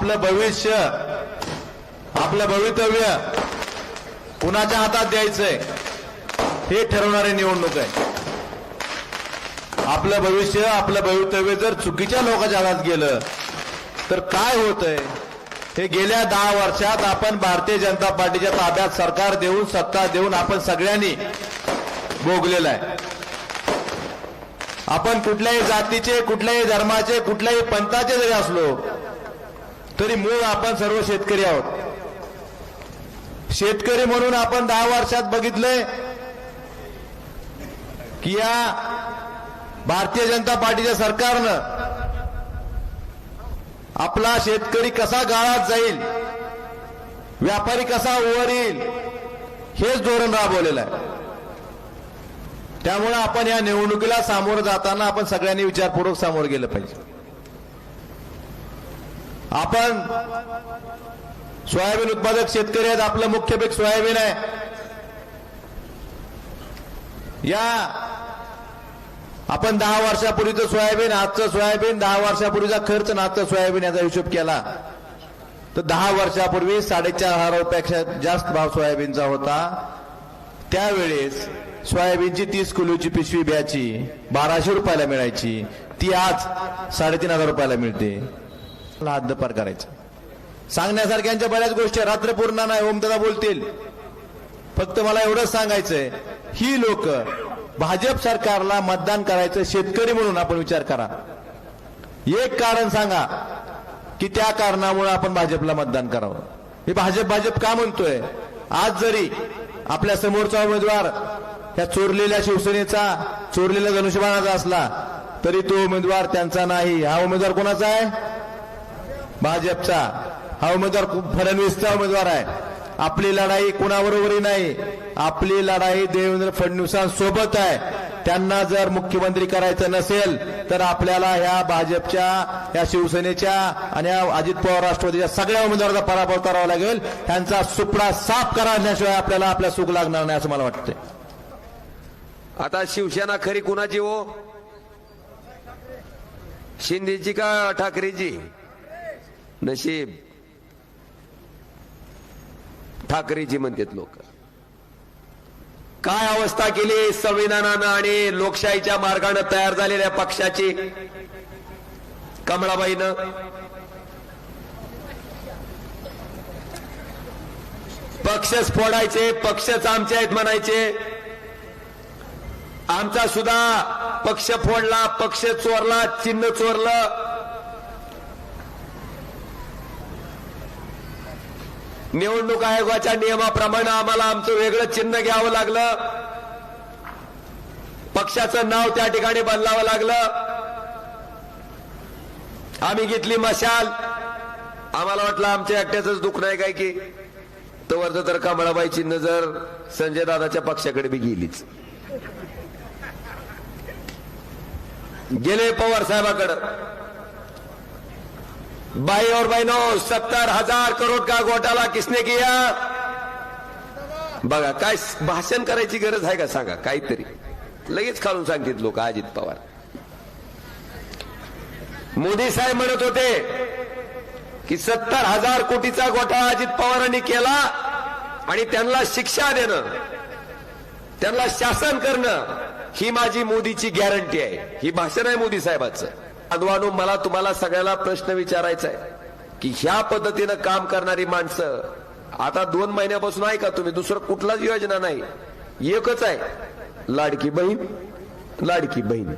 आपलं भविष्य आपलं भवितव्य कुणाच्या हातात द्यायचंय हे ठरवणारी निवडणूक आहे. आपलं भविष्य आपलं भवितव्य जर चुकीच्या लोकांच्या हातात गेलं तर काय होतंय? हे गेल्या दहा वर्षात आपण भारतीय जनता पार्टीच्या ताब्यात सरकार देऊन सत्ता देऊन आपण सगळ्यांनी भोगलेलं आहे. आपण कुठल्याही जातीचे कुठल्याही धर्माचे कुठल्याही पंथाचे जरी असलो तरी मूळ आपण सर्व शेतकरी आहोत. शेतकरी म्हणून आपण दहा वर्षात बघितलंय की या भारतीय जनता पार्टीच्या सरकारनं आपला शेतकरी कसा गाळात जाईल व्यापारी कसा वर येईल हेच धोरण राबवलेलं आहे. त्यामुळे आपण या निवडणुकीला सामोरं जाताना आपण सगळ्यांनी विचारपूर्वक सामोरं गेलं पाहिजे. आपण सोयाबीन उत्पादक शेतकरी आहेत आपलं मुख्य पीक सोयाबीन आहे. या आपण दहा वर्षापूर्वीचं सोयाबीन आजचं सोयाबीन दहा वर्षापूर्वीचा खर्च आणि आजचं सोयाबीन याचा हिशोब केला. तर दहा वर्षापूर्वी साडेचार हजार रुपयापेक्षा जास्त भाव सोयाबीनचा होता. त्यावेळेस सोयाबीनची तीस किलोची पिशवी ब्याची बाराशे रुपयाला मिळायची. ती आज साडेतीन हजार रुपयाला मिळते. हद्दपार करायचं. सांगण्यासारख्यांच्या बऱ्याच गोष्टी रात्र पूर्ण नाही ओमदादा बोलतील. फक्त मला एवढंच सांगायचंय ही लोक भाजप सरकारला मतदान करायचं शेतकरी म्हणून आपण विचार करा. एक कारण सांगा की त्या कारणामुळे आपण भाजपला मतदान करावं. हे भाजप भाजप का म्हणतोय? आज जरी आपल्या समोरचा उमेदवार ह्या चोरलेल्या शिवसेनेचा चोरलेल्या धनुष्यबाणाचा असला तरी तो उमेदवार त्यांचा नाही. हा उमेदवार कोणाचा आहे? भाजपचा. हा उमेदवार फडणवीसचा उमेदवार आहे. आपली लढाई कुणाबरोबरही नाही. आपली लढाई देवेंद्र फडणवीसांसोबत आहे. त्यांना जर मुख्यमंत्री करायचं नसेल तर आपल्याला ह्या भाजपच्या या शिवसेनेच्या आणि अजित पवार राष्ट्रवादीच्या सगळ्या उमेदवाराचा पराभव करावा लागेल. त्यांचा सुपडा साफ करण्याशिवाय आपल्याला आपल्या सुख लागणार नाही असं मला वाटतंय. आता शिवसेना खरी कुणाची हो? शिंदेची का ठाकरेची? नशीब. ठाकरेची म्हणतात लोक. काय अवस्था केली संविधानानं आणि लोकशाहीच्या मार्गानं तयार झालेल्या पक्षाची? कमळाबाईनं. पक्षच फोडायचे पक्षच आमचे आहेत म्हणायचे. आमचा सुद्धा पक्ष फोडला पक्ष चोरला चिन्ह चोरलं. निवडणूक आयोगाच्या नियमाप्रमाणे आम्हाला आमचं वेगळं चिन्ह घ्यावं लागलं. पक्षाचं नाव त्या ठिकाणी बदलावं लागलं. आम्ही घेतली मशाल. आम्हाला वाटलं आमच्या एकट्याच दुःख नाही काय की? तवर तर कमळाबाई चिन्ह जर संजय दादाच्या पक्षाकडे बी गेलीच. गेले पवार साहेबाकडं. भाई और बहनों सत्तर हजार करोड का घोटाला किसने किया? बघा काय भाषण करायची गरज आहे का सांगा? काहीतरी. लगेच खालून सांगतील लोक अजित पवार. मोदी साहेब म्हणत होते की सत्तर हजार कोटीचा घोटाळा अजित पवारांनी केला आणि त्यांना शिक्षा देणं त्यांना शासन करणं ही माझी मोदीची गॅरंटी आहे. ही भाषण आहे मोदी साहेबाचं. बांधवानो मला तुम्हाला सगळ्याला प्रश्न विचारायचा आहे की ह्या पद्धतीनं काम करणारी माणसं आता दोन महिन्यापासून आहे का तुम्ही? दुसरं कुठलाच योजना नाही. एकच आहे लाडकी बहीण लाडकी बहीण.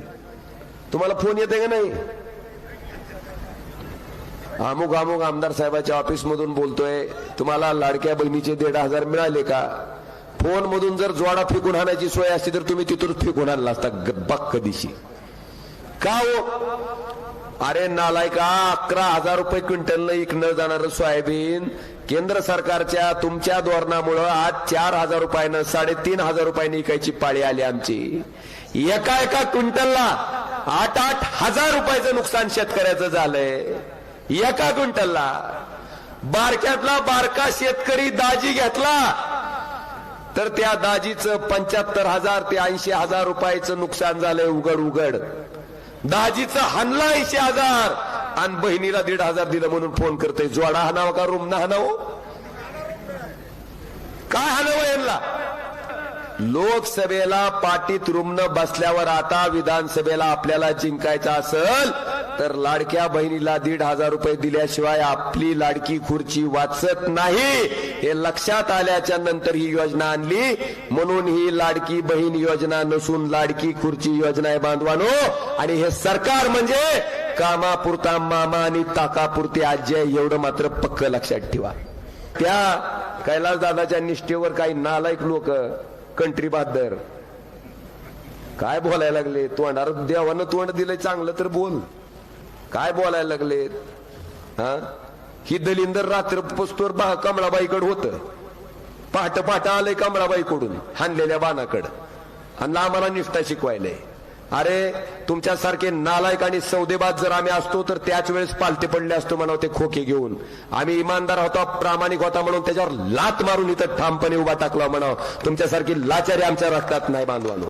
तुम्हाला फोन येते का नाही? अमुक अमुक आमदार साहेबाच्या ऑफिसमधून बोलतोय तुम्हाला लाडक्या बहिणीचे दीड हजार मिळाले का? फोन मधून जर जोडा फेकून आणायची सोय असती तर तुम्ही तिथून फेकून आणला असता बक्क दिशी. का हो अरे नालायका अकरा हजार रुपये क्विंटलनं इकणं जाणार सोयाबीन. केंद्र सरकारच्या तुमच्या धोरणामुळं आज चार हजार रुपयानं साडेतीन हजार रुपयाने इकायची पाळी आली आमची. एका एका क्विंटलला आठ आठ हजार रुपयाचं नुकसान शेतकऱ्याचं झालंय. एका क्विंटलला. बारक्यातला बारका शेतकरी दाजी घेतला. तर त्या दाजीचं पंच्याहत्तर हजार ते ऐंशी हजार रुपयाचं नुकसान झालंय उघड उघड दाजीचा हानला ऐंशी हजार आणि बहिणीला दीड हजार दिलं म्हणून फोन करतोय. जोडा हाणावं का रूम ना हाणावं? काय हाणावं यांना? लोकसभेला पाटीत रुग्ण बसल्यावर आता विधानसभेला आपल्याला जिंकायचं असेल तर लाडक्या बहिणीला दीड हजार रुपये दिल्याशिवाय आपली लाडकी खुर्ची वाचत नाही. हे लक्षात आल्याच्यानंतर ही योजना आणली. म्हणून ही लाडकी बहीण योजना नसून लाडकी खुर्ची योजना आहे बांधवानो. आणि हे सरकार म्हणजे कामापुरता मामा आणि ताकापुरती आजी आहे. एवढं मात्र पक्क लक्षात ठेवा. त्या कैलास दादाच्या निष्ठेवर काही नालायक लोक कंट्री बहादर काय बोलायला लागले? तोंडार देवानं तोंड दिलंय चांगलं तर बोल. काय बोलायला लागलेत? हा? ही दलिंदर रात्र पस्तोर बा कमळाबाईकडं होत. पहाट पहाट आलंय कमळाबाईकडून हाणलेल्या बाणाकडं. आणि आम्हाला निष्ठा शिकवायलंय अरे तुमच्यासारखे नालायक आणि सौदेबाज जर आम्ही असतो तर त्याच वेळेस पालते पडले असतो म्हणावं ते खोके घेऊन. आम्ही इमानदार होता प्रामाणिक होता म्हणून त्याच्यावर लात मारून इथं ठामपणे उभा टाकला म्हणावं. तुमच्यासारखी लाचारी आमच्या रक्तात नाही बांधवानो.